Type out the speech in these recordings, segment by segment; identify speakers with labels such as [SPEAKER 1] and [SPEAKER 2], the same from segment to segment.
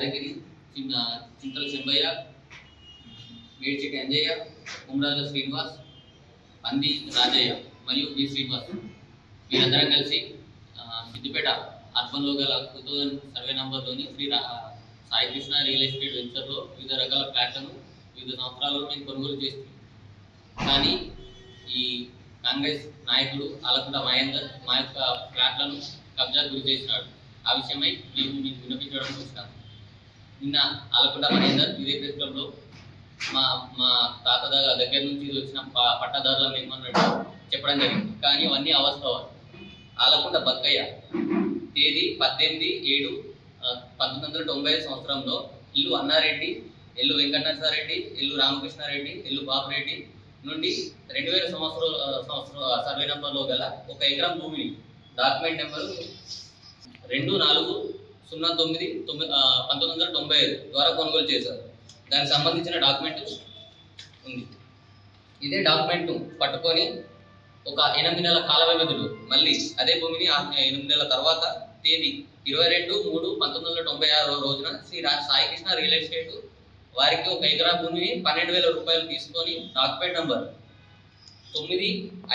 [SPEAKER 1] యాదగిరి చిన్న చింతల చెంబయ్య మేడ్చిటి అంజయ్య కుమరాజ శ్రీనివాస్ పంది రాజయ్య మరియు బి శ్రీనివాస్. వీరందరం కలిసి సిద్దిపేట అర్బన్లో గల టూ థౌజండ్ సర్వే నంబర్లోని శ్రీ సాయికృష్ణ సాయి కృష్ణ రియల్ ఎస్టేట్ వెంచర్లో వివిధ రకాల ఫ్లాట్లను వివిధ సంవత్సరాలలో మేము కొనుగోలు చేస్తున్నాం కానీ ఈ కాంగ్రెస్ నాయకుడు ఆలకుంట మహేందర్ మా యొక్క ఫ్లాట్లను కబ్జా గురి చేసినాడు. ఆ విషయమై మేము మీకు వినిపించడం వచ్చాము నిన్న ఆలకుంట మహేందర్ ఇదే ప్రెస్ క్లబ్లో మా మా తాత దగ్గర నుంచి వచ్చిన పట్టదారుల మేము అన్నట్టు చెప్పడం జరిగింది. కానీ అవన్నీ అవస్థవాలు ఆలకొండ బక్కయ్య తేదీ పద్దెనిమిది ఏడు పంతొమ్మిది వందల తొంభై ఐదు సంవత్సరంలో ఇల్లు అన్నారెడ్డి ఎల్లు వెంకటనరసారెడ్డి ఎల్లు రామకృష్ణారెడ్డి ఎల్లు బాబురెడ్డి నుండి రెండు వేల సంవత్సరం సంవత్సరం సర్వే నెంబర్లో గల ఒక ఎకరం భూమిని డాక్యుమెంట్ నెంబరు రెండు నాలుగు సున్నా తొమ్మిది తొమ్మిది పంతొమ్మిది వందల తొంభై ఐదు ద్వారా కొనుగోలు చేశారు. దానికి సంబంధించిన డాక్యుమెంట్ ఉంది. ఇదే డాక్యుమెంట్ పట్టుకొని ఒక ఎనిమిది నెలల కాల వ్యవధిలో మళ్ళీ అదే భూమిని ఎనిమిది నెలల తర్వాత తేదీ ఇరవై రెండు మూడు పంతొమ్మిది వందల తొంభై ఆరు రోజున శ్రీ రా సాయికృష్ణ రియల్ ఎస్టేట్ వారికి ఒక ఎకరా భూమిని పన్నెండు వేల రూపాయలు తీసుకొని డాక్యుమెంట్ నంబర్ తొమ్మిది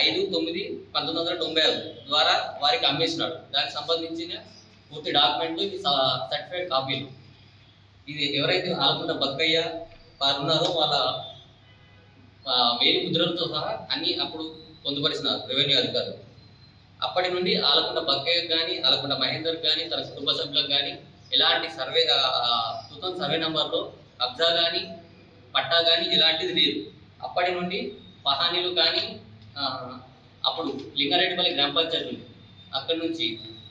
[SPEAKER 1] ఐదు తొమ్మిది పంతొమ్మిది వందల తొంభై ఆరు ద్వారా వారికి అమ్మేసినాడు. దానికి సంబంధించిన పూర్తి డాక్యుమెంట్లు ఇది సర్టిఫైడ్ కాపీలు. ఇది ఎవరైతే ఆలకుంట బక్కయ్య వారు ఉన్నారో వాళ్ళ వేలి ముద్రలతో సహా అన్ని అప్పుడు పొందుపరిచినారు రెవెన్యూ అధికారులు. అప్పటి నుండి ఆలకుంట బక్కయ్య కానీ ఆలకుంట మహేందర్ కానీ తన కుటుంబ సభ్యులకు కానీ ఎలాంటి సర్వే తుతం సర్వే నెంబర్లో కబ్జా కానీ పట్టా కానీ ఎలాంటిది లేదు. అప్పటి నుండి పహానీలు కానీ అప్పుడు లింగారెడ్డిపల్లి గ్రామ పంచాయతీ ఉంది అక్కడి నుంచి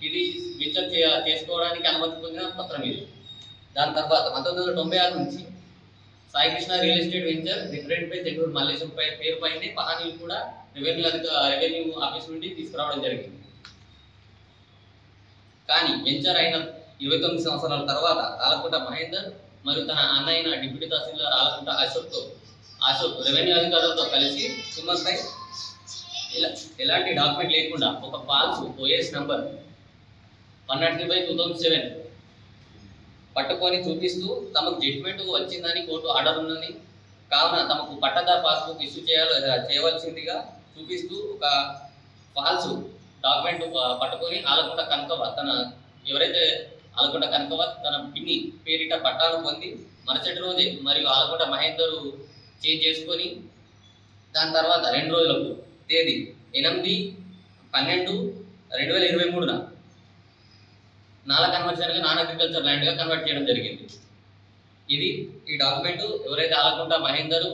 [SPEAKER 1] ఇది వెంచర్ చేసుకోవడానికి అనుమతి పొందిన పత్రం ఇది. దాని తర్వాత పంతొమ్మిది వందల తొంభై ఆరు నుంచి Sai Krishna real estate venture referent పై చెన్నూరు మల్లేశం పై పేరు పైనే పహానీలు కూడా రెవెన్యూ అధిక రెవెన్యూ ఆఫీస్ నుండి తీసుకురావడం జరిగింది. కానీ వెంచర్ అయిన ఇరవై తొమ్మిది సంవత్సరాల తర్వాత ఆలకుంట మహేందర్ మరియు తన అన్న అయిన డిప్యూటీ తహసీల్దార్ ఆలకుంట అశోక్తో అశోక్ రెవెన్యూ అధికారులతో కలిసి సుమన్పై ఎలా ఎలాంటి డాక్యుమెంట్ లేకుండా ఒక false OS number one nought three by two thousand seven పట్టుకొని చూపిస్తూ తమకు జడ్జిమెంట్ వచ్చిందని కోర్టు ఆర్డర్ ఉందని కావున తమకు పట్టదార్ పాస్బుక్ ఇష్యూ చేయాల చేయవలసిందిగా చూపిస్తూ ఒక ఫాల్స్ డాక్యుమెంట్ పట్టుకొని ఆలకుంట కనకవ తన ఎవరైతే ఆలకుంట కనకవ తన పిన్ని పేరిట పట్టాలు పొంది మరుసటి రోజే మరియు ఆలకుంట మహేందరు చేంజ్ చేసుకొని దాని తర్వాత రెండు రోజులకు తేదీ ఎనిమిది పన్నెండు రెండు వేల ఇరవై మూడున నాలా కన్వర్షన్గా నాన్ అగ్రికల్చర్ ల్యాండ్గా కన్వర్ట్ చేయడం జరిగింది. ఇది ఈ డాక్యుమెంట్ ఎవరైతే ఆలకుంట మహేందర్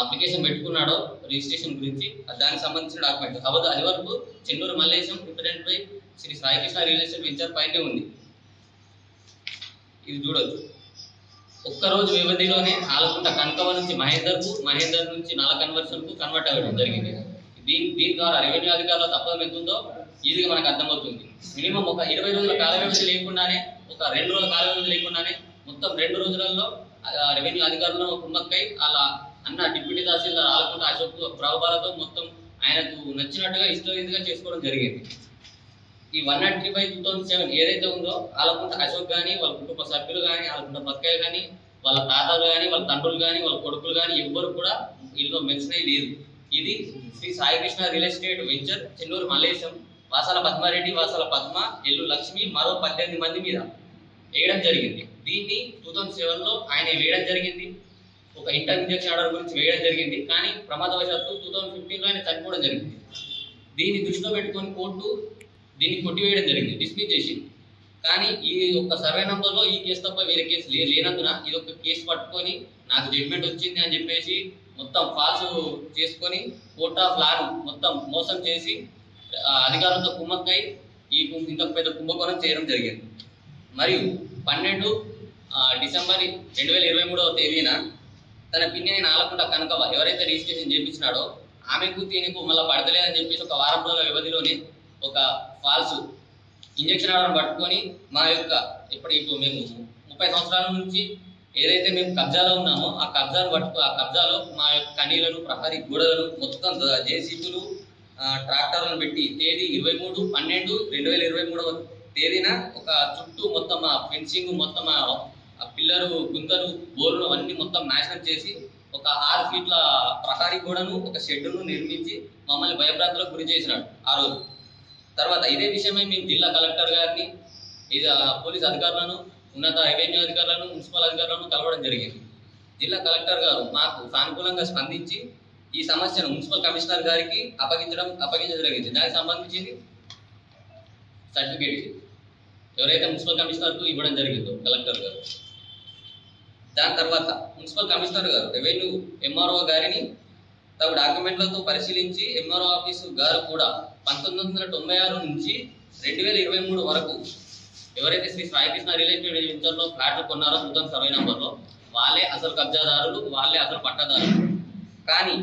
[SPEAKER 1] అప్లికేషన్ పెట్టుకున్నాడో రిజిస్ట్రేషన్ గురించి దానికి సంబంధించిన డాక్యుమెంట్. కాబట్టి అది వరకు Chennuru Mallesham represent by Shri Saikrishna real estate venture పైనే ఉంది. ఇది చూడొచ్చు. ఒక్కరోజు వ్యవధిలోనే ఆలకుంట కనకవ నుంచి మహేందర్కు మహేందర్ నుంచి నల కన్వర్షన్కు కన్వర్ట్ అవ్వడం జరిగింది. దీని దీని ద్వారా రెవెన్యూ అధికారుల తప్పదం ఎంత ఉందో ఈజీగా మనకు అర్థమవుతుంది. మినిమం ఒక ఇరవై రోజుల కాల వ్యవధి లేకుండానే ఒక రెండు రోజుల కాల వ్యవధి లేకుండానే మొత్తం రెండు రోజులలో రెవెన్యూ అధికారులను కుమ్మక్కై అలా అన్న డిప్యూటీ తహసీల్దార్ ఆలకుంట అశోక్ ప్రభావాలతో మొత్తం ఆయనకు నచ్చినట్టుగా ఇష్టరీతిగా చేసుకోవడం జరిగింది. ఈ one nought three by two thousand seven ఏదైతే ఉందో ఆలకుంట అశోక్ కానీ వాళ్ళ కుటుంబ సభ్యులు కానీ ఆలకుంట బక్కయ్య కానీ వాళ్ళ తాతలు కానీ వాళ్ళ తండ్రులు కానీ వాళ్ళ కొడుకులు కానీ ఎవ్వరు కూడా వీళ్ళు మెన్షన్ అయ్యి లేదు. ఇది Shri Saikrishna real estate venture Chennur Mallesham Vasala Padmareddy Vasala Padma Yellu Lakshmi మరో పద్దెనిమిది మంది మీద వేయడం జరిగింది. దీన్ని టూ థౌజండ్ సెవెన్లో ఆయన వేయడం జరిగింది. ఒక ఇంటర్ ఇంజక్షన్ ఆర్డర్ గురించి వేయడం జరిగింది. కానీ ప్రమాదవశాత్తు టూ థౌజండ్ ఫిఫ్టీన్లో ఆయన చనిపోవడం జరిగింది. దీన్ని దృష్టిలో పెట్టుకొని కోర్టు దీన్ని కొట్టివేయడం జరిగింది. డిస్మిస్ చేసింది. కానీ ఈ యొక్క సర్వే నంబర్లో ఈ కేసు తప్ప వేరే కేసు లే లేనందున ఇది ఒక కేసు పట్టుకొని నాకు జడ్జిమెంట్ వచ్చింది అని చెప్పేసి మొత్తం ఫాల్స్ చేసుకొని కోర్ట్ ఆఫ్ లాను మొత్తం మోసం చేసి అధికారులతో కుమ్మక్కై ఈ కుంభ- ఇంత పెద్ద కుంభకోణం చేయడం జరిగింది. మరియు పన్నెండు డిసెంబర్ రెండు వేల ఇరవై మూడవ తేదీన తన పిన్ని అయిన ఆలకుంట కనకవ ఎవరైతే రిజిస్ట్రేషన్ చేయించినాడో ఆమెకు దీనికి మళ్ళీ పడతలేదని చెప్పేసి ఒక వారం రోజుల వ్యవధిలోనే ఒక ఫాల్స్ ఇంజక్షన్ ఆర్డర్ పట్టుకొని మా యొక్క ఇప్పుడు ఇప్పుడు మేము ముప్పై సంవత్సరాల నుంచి ఏదైతే మేము కబ్జాలో ఉన్నామో ఆ కబ్జాను పట్టుకు ఆ కబ్జాలో మా యొక్క కనీలను ప్రహరీ గోడలను మొత్తం జేసీబీలు ట్రాక్టర్లను పెట్టి తేదీ ఇరవై మూడు పన్నెండు రెండు వేల ఇరవై మూడవ తేదీన ఒక చుట్టూ మొత్తం ఆ ఫెన్సింగ్ మొత్తం ఆ పిల్లరు గుంతలు బోర్లు అన్ని మొత్తం నాశనం చేసి ఒక ఆరు ఫీట్ల ప్రహారీ గోడను ఒక షెడ్డును నిర్మించి మమ్మల్ని భయభ్రాంతులకు గురి చేసినాడు ఆ రోజు. తర్వాత ఇదే విషయమై మేము జిల్లా కలెక్టర్ గారిని ఇది పోలీస్ అధికారులను ఉన్నత రెవెన్యూ అధికారులను మున్సిపల్ అధికారులను కలవడం జరిగింది. జిల్లా కలెక్టర్ గారు మాకు సానుకూలంగా స్పందించి ఈ సమస్యను మున్సిపల్ కమిషనర్ గారికి అప్పగించడం అప్పగించడం జరిగింది. దానికి సంబంధించింది సర్టిఫికేట్ ఎవరైతే మున్సిపల్ కమిషనర్కు ఇవ్వడం జరిగిందో కలెక్టర్ గారు. దాని తర్వాత మున్సిపల్ కమిషనర్ గారు రెవెన్యూ ఎంఆర్ఓ గారిని తగు డాక్యుమెంట్లతో పరిశీలించి ఎంఆర్ఓ ఆఫీసు గారు కూడా పంతొమ్మిది వందల తొంభై ఆరు నుంచి రెండు వేల ఇరవై మూడు వరకు ఎవరైతే శ్రీ సాయికృష్ణ రిలేటెడ్ వెంచర్లో ఫ్లాట్లు కొన్నారో నూతన సర్వే నెంబర్లో వాళ్ళే అసలు కబ్జాదారులు వాళ్ళే అసలు పట్టాదారులు. కానీ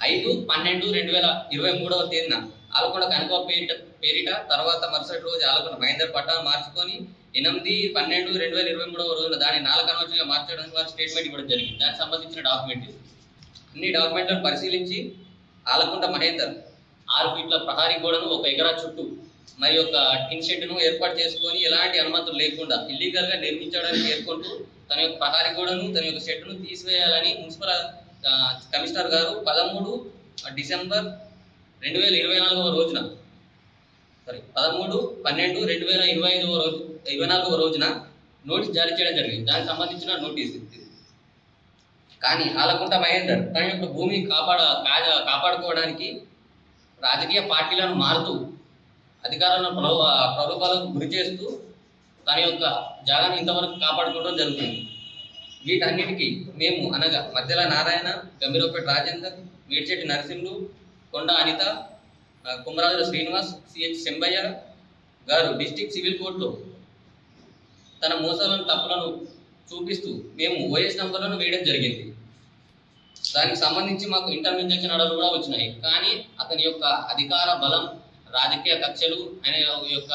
[SPEAKER 1] ఐదు పన్నెండు రెండు వేల ఇరవై మూడవ తేదీన ఆలకొండ కనుక పేరిట పేరిట తర్వాత మరుసటి రోజు ఆలకొండ మహేందర్ పట్టాను మార్చుకొని ఎనిమిది పన్నెండు రెండు వేల ఇరవై మూడవ రోజున దాన్ని నాలుగు కన్వర్షన్గా మార్చడానికి వారు స్టేట్మెంట్ ఇవ్వడం జరిగింది. దానికి సంబంధించిన డాక్యుమెంట్ అన్ని డాక్యుమెంట్లను పరిశీలించి ఆలకొండ మహేందర్ ఆరు ఫీట్ల ప్రహారీ గోడను ఒక ఎకరా చుట్టూ మరి ఒక టిన్ షెడ్ను ఏర్పాటు చేసుకొని ఎలాంటి అనుమతులు లేకుండా ఇల్లీగల్గా నిర్మించడానికి పేర్కొంటూ తన యొక్క ప్రహారీ గోడను తన యొక్క షెడ్ను తీసివేయాలని మున్సిపల్ కమిషనర్ గారు పదమూడు డిసెంబర్ రెండు వేల ఇరవై నాలుగవ రోజున సారీ పదమూడు పన్నెండు రెండు వేల ఇరవై ఐదవ రోజు ఇరవై నాలుగవ రోజున నోటీస్ జారీ చేయడం జరిగింది. దానికి సంబంధించిన నోటీస్ కానీ ఆలకుంట మహేందర్ తన యొక్క భూమిని కాపాడ కాపాడుకోవడానికి రాజకీయ పార్టీలను మారుతూ అధికారులను ప్రలో ప్రలోభాలకు గురి చేస్తూ తన యొక్క జాగాను ఇంతవరకు కాపాడుకోవడం జరుగుతుంది. వీటన్నిటికీ మేము అనగా మధ్యల నారాయణ గంభీరపేట రాజేందర్ మేడ్చెట్టి నరసింహులు కొండ అనిత కుమరాజుల శ్రీనివాస్ సిహెచ్ శంబయ్య గారు డిస్టిక్ సివిల్ కోర్టులో తన మోసాలను తప్పులను చూపిస్తూ మేము ఓఎస్ నంబర్లను వేయడం జరిగింది. దానికి సంబంధించి మాకు ఇంటర్మింజెక్షన్ ఆర్డర్లు కూడా వచ్చినాయి. కానీ అతని యొక్క అధికార బలం రాజకీయ కక్షలు అనే యొక్క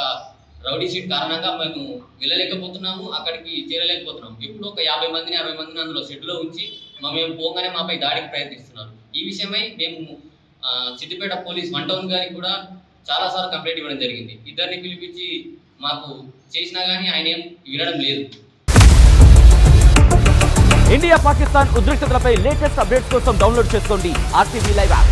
[SPEAKER 1] రౌడీ షీట్ కారణంగా మేము వెళ్ళలేకపోతున్నాము అక్కడికి చేరలేకపోతున్నాము. ఇప్పుడు ఒక యాభై మందిని అరవై మందిని అందులో షెడ్లో ఉంచి మేము పోగానే మాపై దాడికి ప్రయత్నిస్తున్నారు. ఈ విషయమై మేము సిద్దిపేట పోలీస్ వన్ టౌన్ గారికి కూడా చాలాసార్లు కంప్లైంట్ ఇవ్వడం జరిగింది. ఇద్దరిని పిలిపించి మాకు చేసినా కానీ ఆయన ఏం వినడం లేదు.
[SPEAKER 2] ఇండియా పాకిస్తాన్ ఉద్రిక్తతలపై లేటెస్ట్ అప్డేట్స్ కోసం డౌన్లోడ్ చేసుకోండి ఆర్టీవీ లైవ్ యాప్.